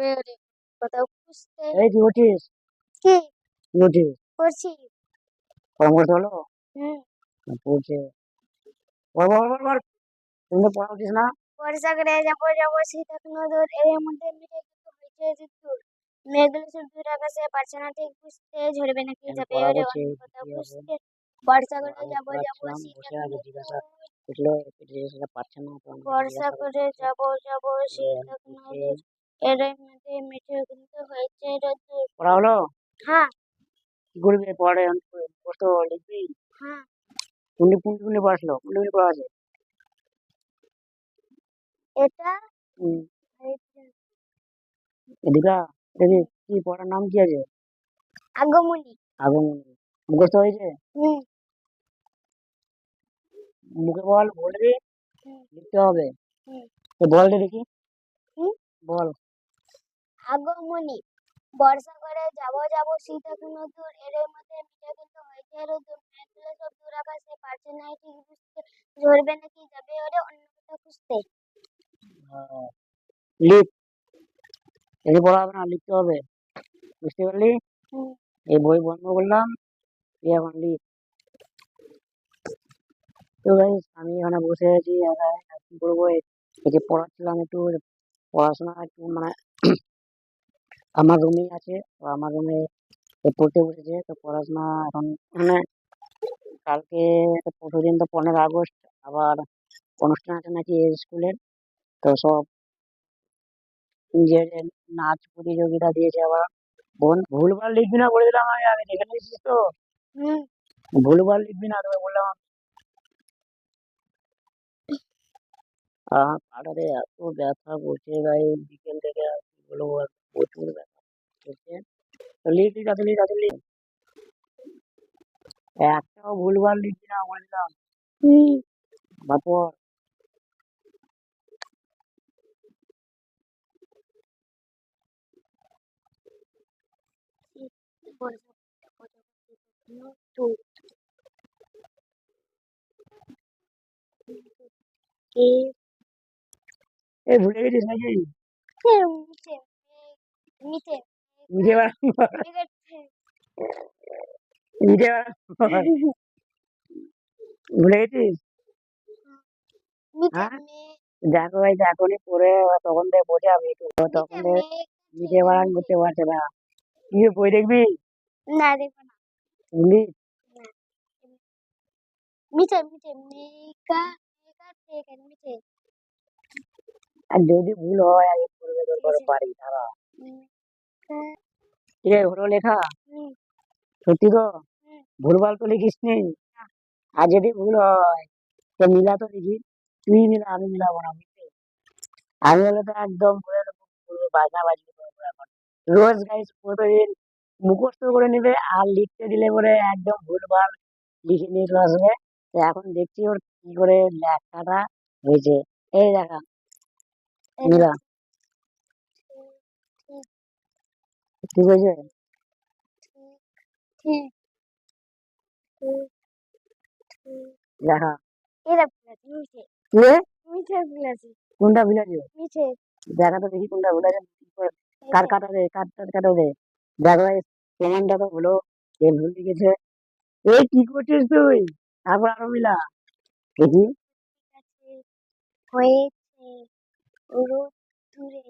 ওরে কোথাও খুঁজতে এই কি করছিস কি করছিস করছি পরামর্শ হলো হুম পড়ছে পড় পড় পড় পড় তুমি তো পড়া উঠিস না বর্ষা করে যাব যাব শীত নদর এর মধ্যে মেঘ হয়েছে দূর মেঘগুলো শুধু দূর আকাশে পারছে না ঠিক বুঝতে ঝরবে নাকি যাবে পড়া ওরে কোথাও হবে? খুঁজতে বর্ষা করে যাব যাব শীত বর্ষা করে। যাব যাব শীত এর মধ্যে কিন্তু হয়েছে রোদ্দুর পড়া হলো হ্যাঁ। কি করবি? পড়ে কষ্ট লিখবি? হ্যাঁ। কুন্ডি কুন্ডি কুন্ডি পড়াশলো কুন্ডি কুন্ডি পড়া আছে? এটা? এদিকা দেখি কি পড়ার নাম কি আছে? আগমনী। আগুন মুখস্থ হয়েছে? হুম। মুখে বল বলবি? লিখতে হবে। তো বল দেখি। বল। আগমনী। বর্ষা করে যাব যাব শীত এখনও দূর এর মধ্যে মিটে কিন্তু হয়েছে রোদ্দুর মেঘগুলো সব দূর আকাশে পারছে না ঠিক বুঝতে ঝরবে নাকি যাবে ওরে অন্য কোথাও খুঁজতে। লিখ। এদিকে পড়া হবে না লিখতে হবে বুঝতে পারলি। এই বই বন্ধ করলাম তুই এখন লিখ। তো ভাই আমি এখানে বসে আছি একা কি করব এই এই যে পড়াচ্ছিলাম একটু পড়াশোনা একটু মানে আমার রুমেই আছে, তো আমার রুমে পড়তে বসেছে, তো পড়াশোনা এখন মানে কালকে পরশু দিন তো পনেরো আগস্ট, আবার অনুষ্ঠান আছে নাকি স্কুলের, তো সব যে নাচ প্রতিযোগিতা দিয়েছে আবার বোন, ভুলভাল লিখবি না বলে দিলাম আমি আগে দেখে নিয়েছিস তো ভুলভাল লিখবি না তোকে বললাম আমি। পাটাতে এত ব্যথা করছে গায়ে, বিকেল থেকে আর কি বলব লিখ লিখ তাড়াতাড়ি তাড়াতাড়ি লিখ একটাও ভুলভাল লিখবি না বলে দিলাম হুম তারপর বর্ষা করে যাব যাব শীত এখনও দূর কে এই ভুলে গেছিস নাকি মিঠে বেড়া ভুলে গেছিস? হ্যাঁ? দেখো ভাই তখন থেকে বোঝাবি একটু। তখন বাড়ান করতে পারছে না। কি বই দেখবি? না দেখো না। বুঝলি? মিটে মিটে মেঘা মেঘা থেকে মিটে আর যদি ভুল হয় আগে করবে তোর পারি দাঁড়া। হলো লেখা সত্যি তো? হুম। ভুলভাল তো লিখিস নি? আর যদি ভুল হয় তো মিলা তো লিখি তুই মিলা আমি মিলাবো না বুঝলি? আমি হলে তো একদম দেবো বাজনা এখন। রোজ গাইস প্রতিদিন মুখস্থ করে নেবে আর লিখতে দিলে পরে একদম ভুলভাল লিখে নিয়ে চলে আসবে। তো এখন দেখছি ওর কি করে লেখাটা হয়েছে। এই দেখা। মিলা। ঠিক হয়েছে দেখা রে? কোনটা ভুল আছে দেখা তো দেখি কোনটা ভুল আছে কার কাটা দে কার কার কাটা দে। দেখো প্রমাণটা তো হলো যে ভুল লিখেছে। এই কি করছিস তুই? তারপর আরও মিলা। দেখি। হয়েছে। দূরে।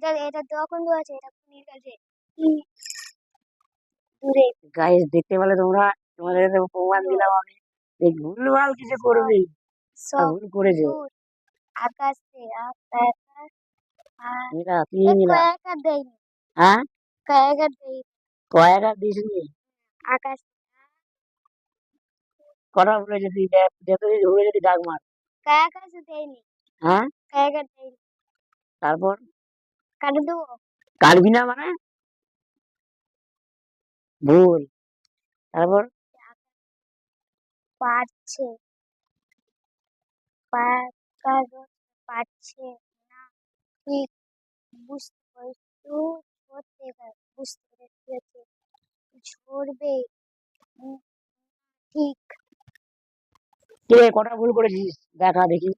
এটা এটা তখন দু আছে? এটা কাছে দূরে। গাইস দেখতে পেলে তোমরা তোমাদের প্রমাণ দিলাম আমি। এই ভুলভাল কিছু করবি ভুল করেছে। দূর। আকাশে আকাশ আর মিলা কি এ মিলা কয়েক আর দেয়নি। হ্যাঁ? কয়েক আর দেয়নি। কয়েক দিসনি আকাশ কটা যতদিন ভুলে যদি ডাক মার। কয়েক আর দেয়নি। হ্যাঁ? কয়েক আর দেয়নি। তারপর? কাটে দেবো কাটবি না মানে? ভুল। তারপর? পারছে। পারছে না। ঠিক বুঝতে পার বুঝতে পেরেছি ঝরবে। ঠিক। কে কটা ভুল করেছিস? দেখা দেখি।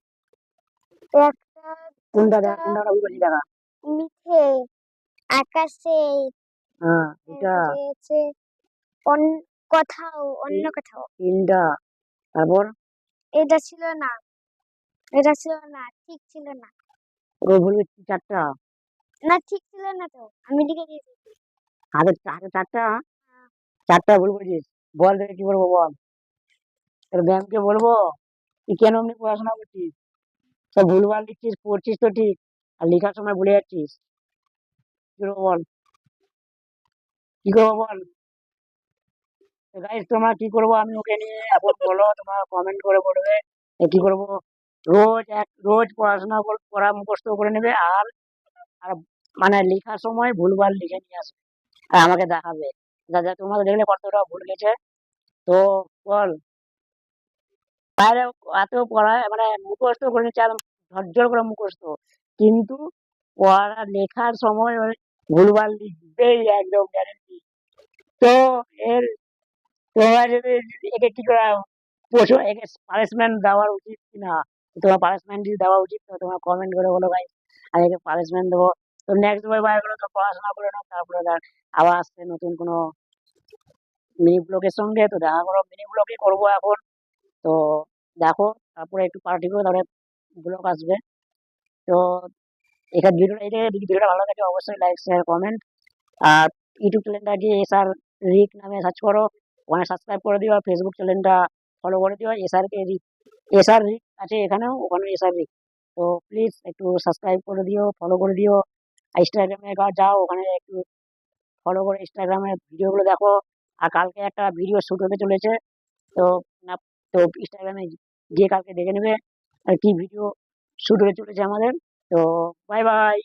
একটা কোনটা দেখ কোনটা ভুল করেছিস দেখা। মিঠে আকাশে হ্যাঁ এটা রয়েছে অন্য কোথাও অন্য কোথাও। তিনটা তারপর? এটা ছিল না এটা ছিল না ঠিক ছিল না। পুরো ভুল চারটা? না ঠিক ছিল না তো আমি লিখে দিয়েছি। হাতে হাতে চারটা? চারটা ভুল করেছিস বল দেখে কি করব বল। তোর ম্যামকে বলব? তুই কেন এমনি পড়াশোনা করছিস? সব ভুলভাল লিখছিস পড়ছিস তো ঠিক। আর লেখার সময় ভুলে যাচ্ছিস? কি করব বল? কি করব বল? গাইস তোমরা কি করব? আমি ওকে নিয়ে এখন বলো, তোমরা কমেন্ট করে বলবে কি করব? রোজ এক, রোজ পড়াশোনা কর- মুখস্থ করে নেবে আর আর মানে লেখার সময় ভুলভাল লিখে নিয়ে আসবে। আর আমাকে দেখাবে। দাদা, তোমরা দেখলে কতটা ভুল গেছে তো বল। বাইরে এত পড়া মানে মুখস্থ করে নিচ্ছে ঝরঝর করে মুখস্থ। কিন্তু পড়া লেখার সময় ওই ভুলভাল লিখবেই একদম গ্যারেন্টি তো এর তোমরা যদি একে কি করা প্রচুর একে পানিশমেন্ট দেওয়ার উচিত কিনা? তোমার পানিশমেন্ট যদি দেওয়া উচিত, তো তোমরা কমেন্ট করে বলো ভাই আমি একে পানিশমেন্ট দেবো। তো নেক্সট বই বার করে, তো পড়াশোনা করে নাও, তারপরে আবার আসছে নতুন কোনো মিনি ব্লগের সঙ্গে, তো দেখা করো মিনি ব্লগই করব এখন। তো দেখো, তারপরে একটু পার্টি করে তারপরে ব্লগ আসবে। তো এখানে ভিডিওটা এই যদি ভিডিওটা ভালো লাগে অবশ্যই লাইক শেয়ার কমেন্ট আর ইউটিউব চ্যানেলটা গিয়ে এসআর রিক নামে সার্চ করো। ওখানে সাবস্ক্রাইব করে দিও আর ফেসবুক চ্যানেলটা ফলো করে দিও। এসআর কে রিক এস আর রিক আছে এখানেও ওখানে এসআর রিক তো প্লিজ একটু সাবস্ক্রাইব করে দিও ফলো করে দিও। আর ইনস্টাগ্রামে যাও, ওখানে একটু ফলো করে ইনস্টাগ্রামে ভিডিওগুলো দেখো। আর কালকে একটা ভিডিও শ্যুট হতে চলেছে। তো না, তো ইনস্টাগ্রামে গিয়ে কালকে দেখে নেবে। আর কি ভিডিও শ্যুট হয়ে চলেছে আমাদের তো বাই বাই